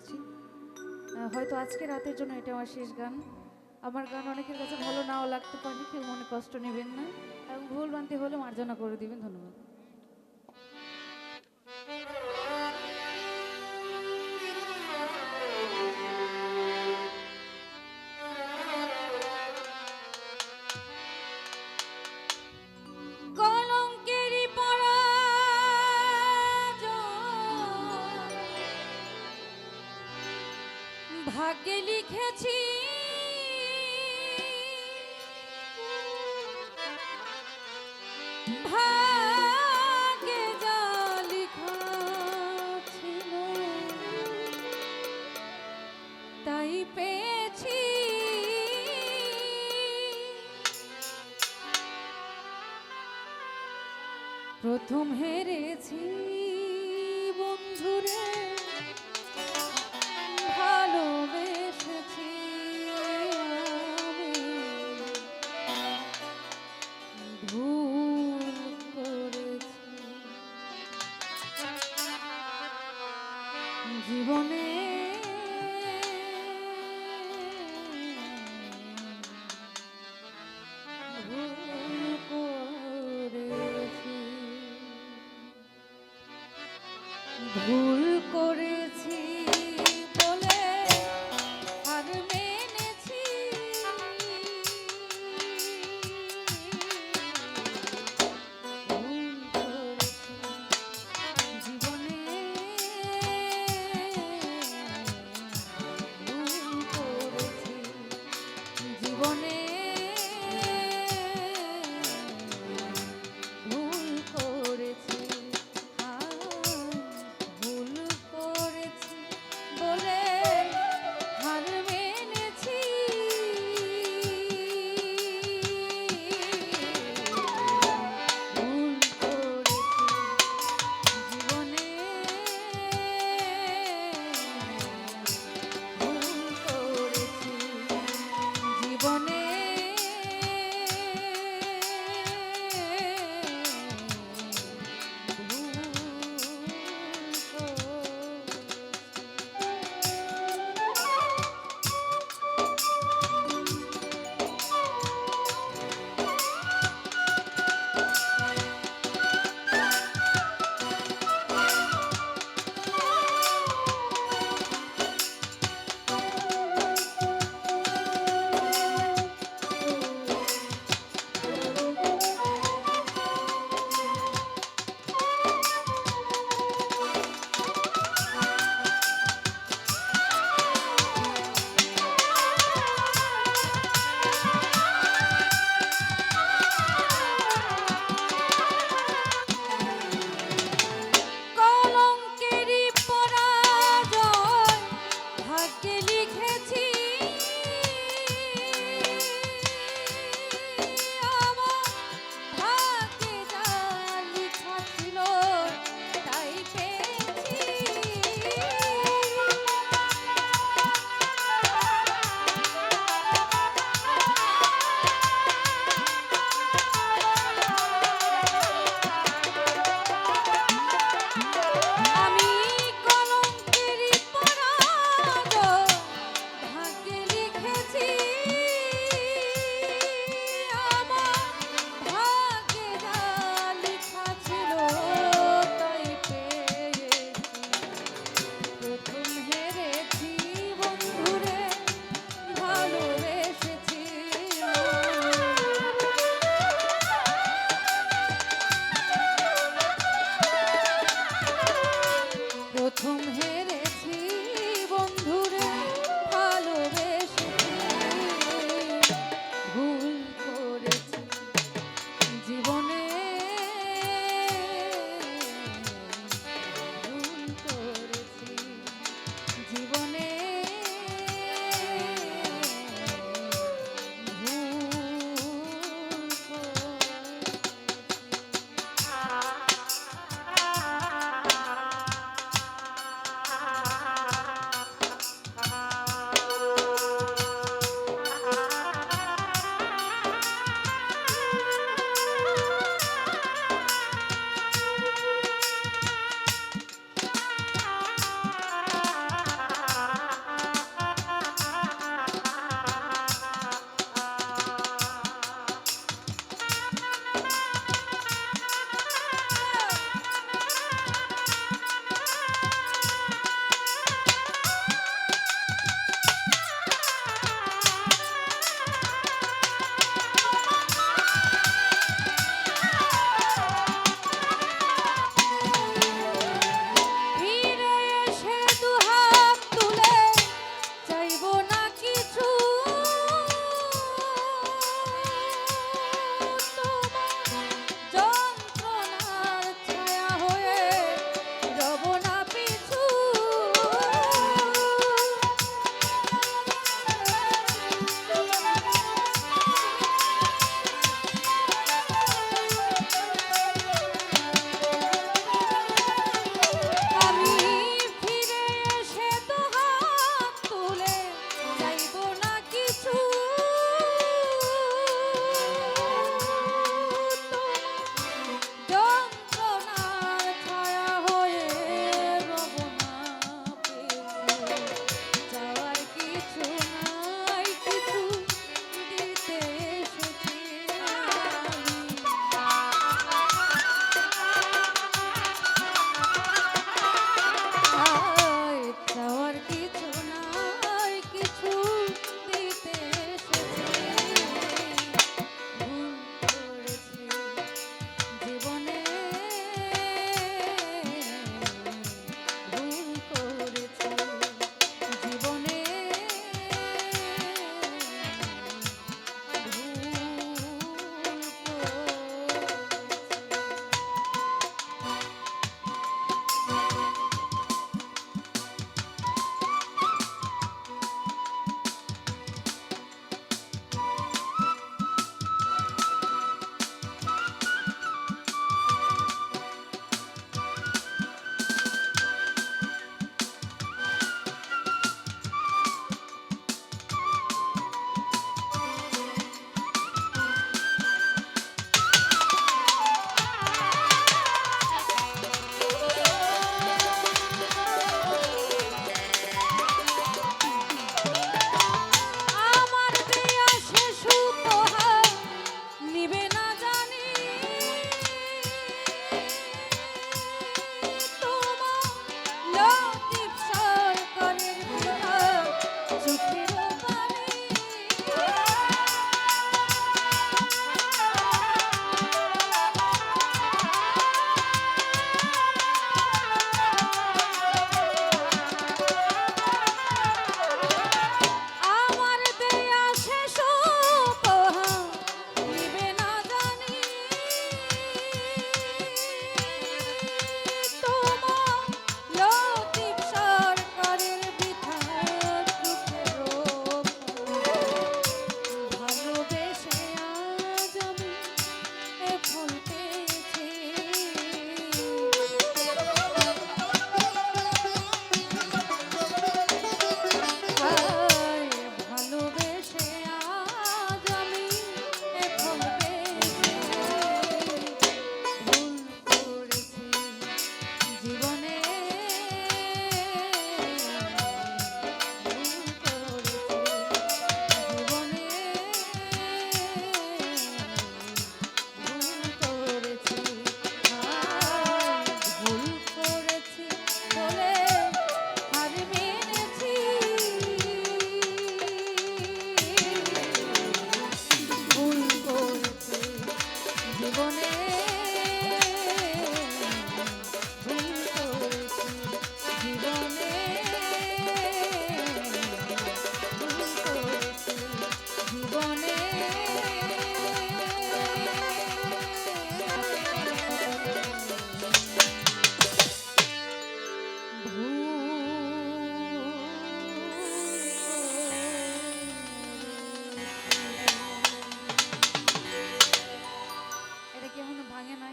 করছি হয়তো আজকে রাতের জন্য এটা আমার শেষ গান। আমার গান অনেকের কাছে ভালো নাও লাগতে পারে, কেউ মনে কষ্ট নেবেন না। এবং ভুল ভ্রান্তি হলে মার্জনা করে দিবেন, ধন্যবাদ। যা লেখা তাই পেয়েছি। প্রথম হেরেছি বন্ধুরে। জীবনে ভুল প্রথম হেরেছি বন্ধুরে।